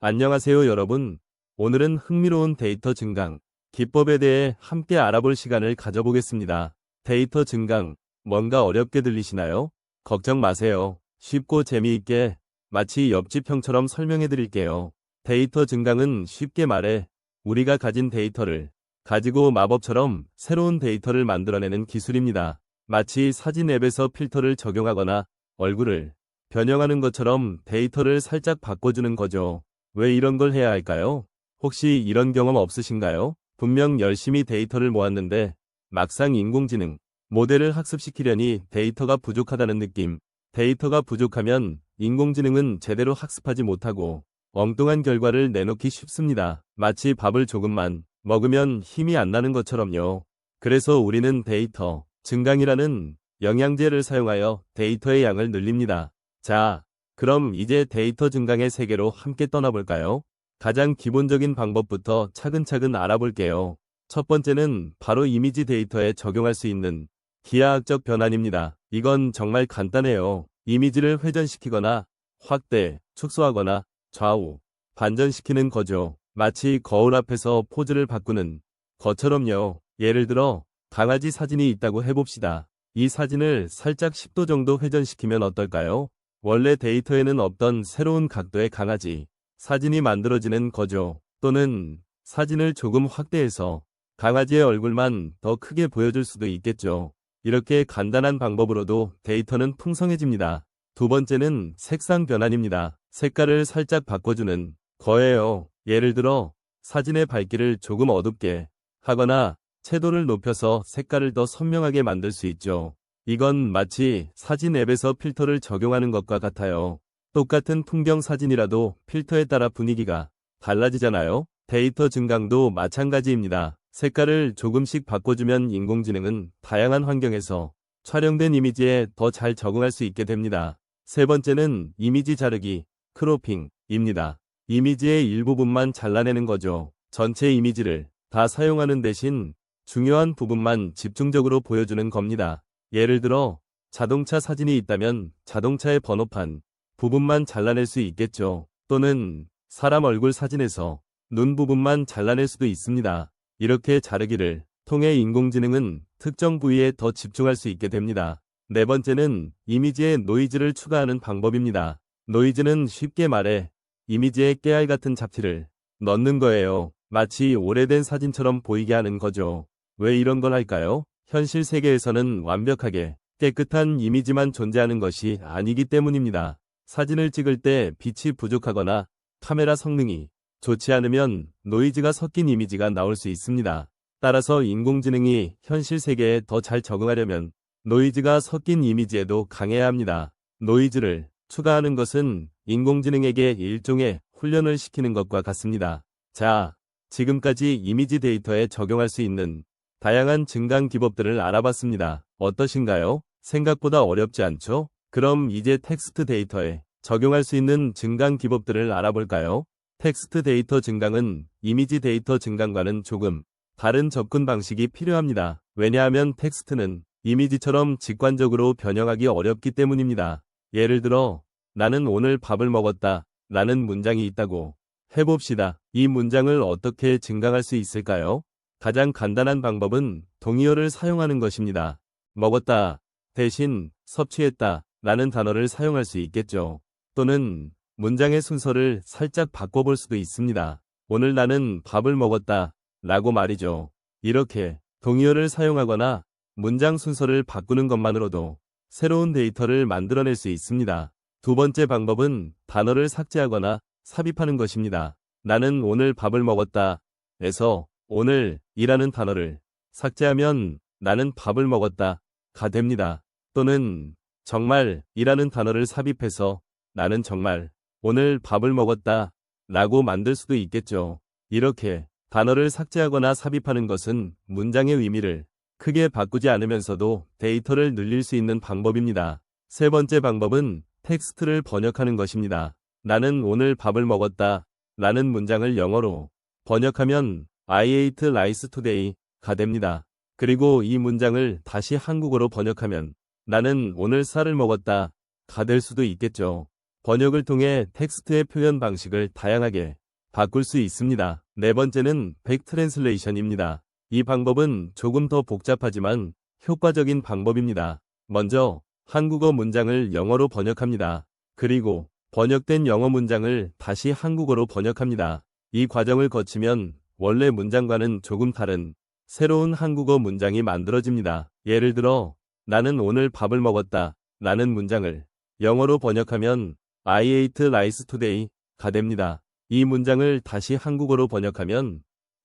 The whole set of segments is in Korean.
안녕하세요 여러분. 오늘은 흥미로운 데이터 증강 기법에 대해 함께 알아볼 시간을 가져보겠습니다. 데이터 증강 뭔가 어렵게 들리시나요? 걱정 마세요. 쉽고 재미있게 마치 옆집 형처럼 설명해 드릴게요. 데이터 증강은 쉽게 말해 우리가 가진 데이터를 가지고 마법처럼 새로운 데이터를 만들어내는 기술입니다. 마치 사진 앱에서 필터를 적용하거나 얼굴을 변형하는 것처럼 데이터를 살짝 바꿔주는 거죠. 왜 이런 걸 해야 할까요? 혹시 이런 경험 없으신가요? 분명 열심히 데이터를 모았는데 막상 인공지능 모델을 학습시키려니 데이터가 부족하다는 느낌. 데이터가 부족하면 인공지능은 제대로 학습하지 못하고 엉뚱한 결과를 내놓기 쉽습니다. 마치 밥을 조금만 먹으면 힘이 안 나는 것처럼요. 그래서 우리는 데이터 증강이라는 영양제를 사용하여 데이터의 양을 늘립니다. 자, 그럼 이제 데이터 증강의 세계로 함께 떠나볼까요? 가장 기본적인 방법부터 차근차근 알아볼게요. 첫 번째는 바로 이미지 데이터에 적용할 수 있는 기하학적 변환입니다. 이건 정말 간단해요. 이미지를 회전시키거나 확대, 축소하거나 좌우, 반전시키는 거죠. 마치 거울 앞에서 포즈를 바꾸는 것처럼요. 예를 들어 강아지 사진이 있다고 해봅시다. 이 사진을 살짝 10도 정도 회전시키면 어떨까요? 원래 데이터에는 없던 새로운 각도의 강아지 사진이 만들어지는 거죠. 또는 사진을 조금 확대해서 강아지의 얼굴만 더 크게 보여줄 수도 있겠죠. 이렇게 간단한 방법으로도 데이터는 풍성해집니다. 두 번째는 색상 변환입니다. 색깔을 살짝 바꿔주는 거예요. 예를 들어 사진의 밝기를 조금 어둡게 하거나 채도를 높여서 색깔을 더 선명하게 만들 수 있죠. 이건 마치 사진 앱에서 필터를 적용하는 것과 같아요. 똑같은 풍경 사진이라도 필터에 따라 분위기가 달라지잖아요. 데이터 증강도 마찬가지입니다. 색깔을 조금씩 바꿔주면 인공지능은 다양한 환경에서 촬영된 이미지에 더 잘 적응할 수 있게 됩니다. 세 번째는 이미지 자르기, 크로핑입니다. 이미지의 일부분만 잘라내는 거죠. 전체 이미지를 다 사용하는 대신 중요한 부분만 집중적으로 보여주는 겁니다. 예를 들어 자동차 사진이 있다면 자동차의 번호판 부분만 잘라낼 수 있겠죠. 또는 사람 얼굴 사진에서 눈 부분만 잘라낼 수도 있습니다. 이렇게 자르기를 통해 인공지능은 특정 부위에 더 집중할 수 있게 됩니다. 네 번째는 이미지에 노이즈를 추가하는 방법입니다. 노이즈는 쉽게 말해 이미지에 깨알 같은 잡티를 넣는 거예요. 마치 오래된 사진처럼 보이게 하는 거죠. 왜 이런 걸 할까요? 현실 세계에서는 완벽하게 깨끗한 이미지만 존재하는 것이 아니기 때문입니다. 사진을 찍을 때 빛이 부족하거나 카메라 성능이 좋지 않으면 노이즈가 섞인 이미지가 나올 수 있습니다. 따라서 인공지능이 현실 세계에 더 잘 적응하려면 노이즈가 섞인 이미지에도 강해야 합니다. 노이즈를 추가하는 것은 인공지능에게 일종의 훈련을 시키는 것과 같습니다. 자, 지금까지 이미지 데이터에 적용할 수 있는 다양한 증강 기법들을 알아봤습니다. 어떠신가요? 생각보다 어렵지 않죠? 그럼 이제 텍스트 데이터에 적용할 수 있는 증강 기법들을 알아볼까요? 텍스트 데이터 증강은 이미지 데이터 증강과는 조금 다른 접근 방식이 필요합니다. 왜냐하면 텍스트는 이미지처럼 직관적으로 변형하기 어렵기 때문입니다. 예를 들어 나는 오늘 밥을 먹었다 라는 문장이 있다고 해봅시다. 이 문장을 어떻게 증강할 수 있을까요? 가장 간단한 방법은 동의어를 사용하는 것입니다. 먹었다 대신 섭취했다 라는 단어를 사용할 수 있겠죠. 또는 문장의 순서를 살짝 바꿔볼 수도 있습니다. 오늘 나는 밥을 먹었다 라고 말이죠. 이렇게 동의어를 사용하거나 문장 순서를 바꾸는 것만으로도 새로운 데이터를 만들어낼 수 있습니다. 두 번째 방법은 단어를 삭제하거나 삽입하는 것입니다. 나는 오늘 밥을 먹었다 에서 오늘 이라는 단어를 삭제하면 나는 밥을 먹었다 가 됩니다. 또는 정말 이라는 단어를 삽입해서 나는 정말 오늘 밥을 먹었다 라고 만들 수도 있겠죠. 이렇게 단어를 삭제하거나 삽입하는 것은 문장의 의미를 크게 바꾸지 않으면서도 데이터를 늘릴 수 있는 방법입니다. 세 번째 방법은 텍스트를 번역하는 것입니다. 나는 오늘 밥을 먹었다 라는 문장을 영어로 번역하면 I ate rice today가 됩니다. 그리고 이 문장을 다시 한국어로 번역하면 나는 오늘 쌀을 먹었다 가 될 수도 있겠죠. 번역을 통해 텍스트의 표현 방식을 다양하게 바꿀 수 있습니다. 네 번째는 백트랜슬레이션입니다. 이 방법은 조금 더 복잡하지만 효과적인 방법입니다. 먼저 한국어 문장을 영어로 번역합니다. 그리고 번역된 영어 문장을 다시 한국어로 번역합니다. 이 과정을 거치면 원래 문장과는 조금 다른 새로운 한국어 문장이 만들어집니다. 예를 들어 나는 오늘 밥을 먹었다. 라는 문장을 영어로 번역하면 I ate rice today가 됩니다. 이 문장을 다시 한국어로 번역하면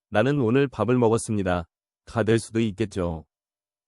나는 오늘 밥을 먹었습니다. 가 될 수도 있겠죠.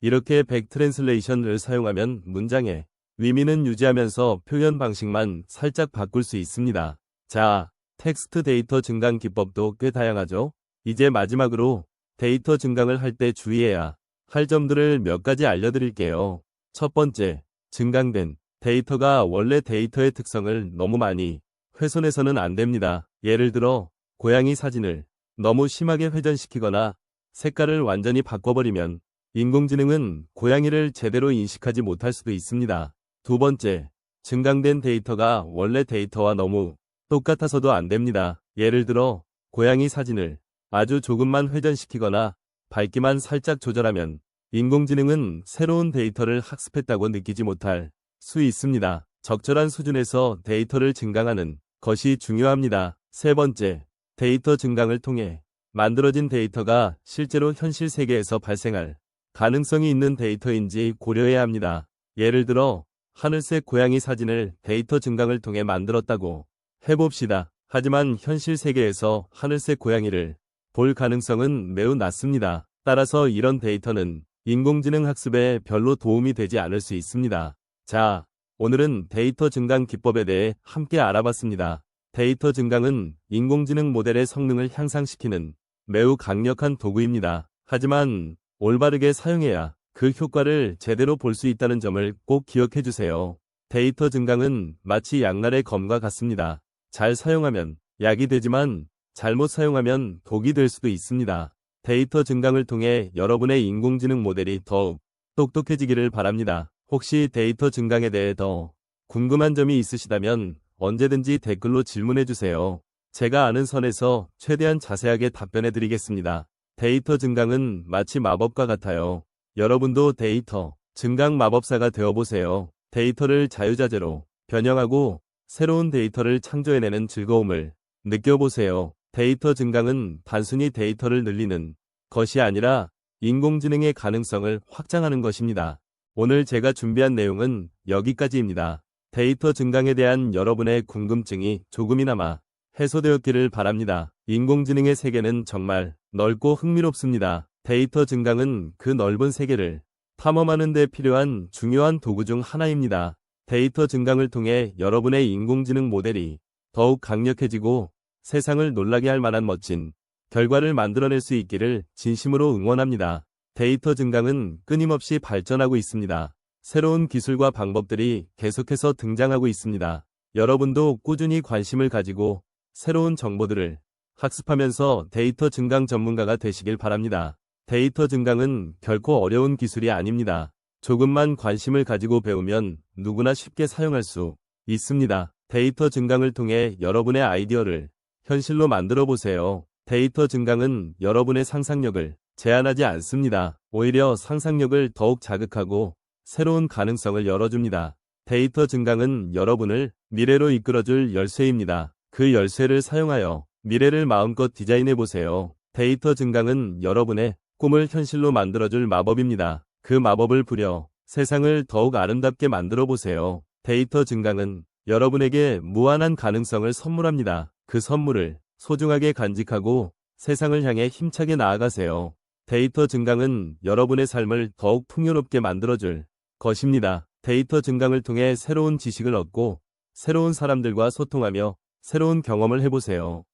이렇게 백 트랜슬레이션을 사용하면 문장의 의미는 유지하면서 표현 방식만 살짝 바꿀 수 있습니다. 자, 텍스트 데이터 증강 기법도 꽤 다양하죠? 이제 마지막으로 데이터 증강을 할 때 주의해야 할 점들을 몇 가지 알려드릴게요. 첫 번째, 증강된 데이터가 원래 데이터의 특성을 너무 많이 훼손해서는 안 됩니다. 예를 들어, 고양이 사진을 너무 심하게 회전시키거나 색깔을 완전히 바꿔버리면 인공지능은 고양이를 제대로 인식하지 못할 수도 있습니다. 두 번째, 증강된 데이터가 원래 데이터와 너무 똑같아서도 안 됩니다. 예를 들어, 고양이 사진을 아주 조금만 회전시키거나 밝기만 살짝 조절하면 인공지능은 새로운 데이터를 학습했다고 느끼지 못할 수 있습니다. 적절한 수준에서 데이터를 증강하는 것이 중요합니다. 세 번째, 데이터 증강을 통해 만들어진 데이터가 실제로 현실 세계에서 발생할 가능성이 있는 데이터인지 고려해야 합니다. 예를 들어 하늘색 고양이 사진을 데이터 증강을 통해 만들었다고 해봅시다. 하지만 현실 세계에서 하늘색 고양이를 볼 가능성은 매우 낮습니다. 따라서 이런 데이터는 인공지능 학습에 별로 도움이 되지 않을 수 있습니다. 자, 오늘은 데이터 증강 기법에 대해 함께 알아봤습니다. 데이터 증강은 인공지능 모델의 성능을 향상시키는 매우 강력한 도구입니다. 하지만 올바르게 사용해야 그 효과를 제대로 볼 수 있다는 점을 꼭 기억해 주세요. 데이터 증강은 마치 양날의 검과 같습니다. 잘 사용하면 약이 되지만 잘못 사용하면 독이 될 수도 있습니다. 데이터 증강을 통해 여러분의 인공지능 모델이 더욱 똑똑해지기를 바랍니다. 혹시 데이터 증강에 대해 더 궁금한 점이 있으시다면 언제든지 댓글로 질문해 주세요. 제가 아는 선에서 최대한 자세하게 답변해 드리겠습니다. 데이터 증강은 마치 마법과 같아요. 여러분도 데이터 증강 마법사가 되어보세요. 데이터를 자유자재로 변형하고 새로운 데이터를 창조해내는 즐거움을 느껴보세요. 데이터 증강은 단순히 데이터를 늘리는 것이 아니라 인공지능의 가능성을 확장하는 것입니다. 오늘 제가 준비한 내용은 여기까지입니다. 데이터 증강에 대한 여러분의 궁금증이 조금이나마 해소되었기를 바랍니다. 인공지능의 세계는 정말 넓고 흥미롭습니다. 데이터 증강은 그 넓은 세계를 탐험하는 데 필요한 중요한 도구 중 하나입니다. 데이터 증강을 통해 여러분의 인공지능 모델이 더욱 강력해지고 세상을 놀라게 할 만한 멋진 결과를 만들어낼 수 있기를 진심으로 응원합니다. 데이터 증강은 끊임없이 발전하고 있습니다. 새로운 기술과 방법들이 계속해서 등장하고 있습니다. 여러분도 꾸준히 관심을 가지고 새로운 정보들을 학습하면서 데이터 증강 전문가가 되시길 바랍니다. 데이터 증강은 결코 어려운 기술이 아닙니다. 조금만 관심을 가지고 배우면 누구나 쉽게 사용할 수 있습니다. 데이터 증강을 통해 여러분의 아이디어를 현실로 만들어 보세요. 데이터 증강은 여러분의 상상력을 제한하지 않습니다. 오히려 상상력을 더욱 자극하고 새로운 가능성을 열어줍니다. 데이터 증강은 여러분을 미래로 이끌어줄 열쇠입니다. 그 열쇠를 사용하여 미래를 마음껏 디자인해 보세요. 데이터 증강은 여러분의 꿈을 현실로 만들어줄 마법입니다. 그 마법을 부려 세상을 더욱 아름답게 만들어 보세요. 데이터 증강은 여러분에게 무한한 가능성을 선물합니다. 그 선물을 소중하게 간직하고 세상을 향해 힘차게 나아가세요. 데이터 증강은 여러분의 삶을 더욱 풍요롭게 만들어줄 것입니다. 데이터 증강을 통해 새로운 지식을 얻고 새로운 사람들과 소통하며 새로운 경험을 해보세요.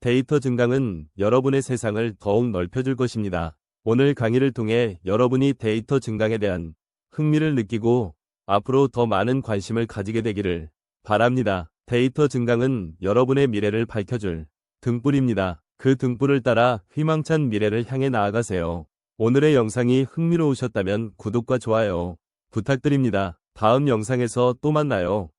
데이터 증강은 여러분의 세상을 더욱 넓혀줄 것입니다. 오늘 강의를 통해 여러분이 데이터 증강에 대한 흥미를 느끼고 앞으로 더 많은 관심을 가지게 되기를 바랍니다. 데이터 증강은 여러분의 미래를 밝혀줄 등불입니다. 그 등불을 따라 희망찬 미래를 향해 나아가세요. 오늘의 영상이 흥미로우셨다면 구독과 좋아요 부탁드립니다. 다음 영상에서 또 만나요.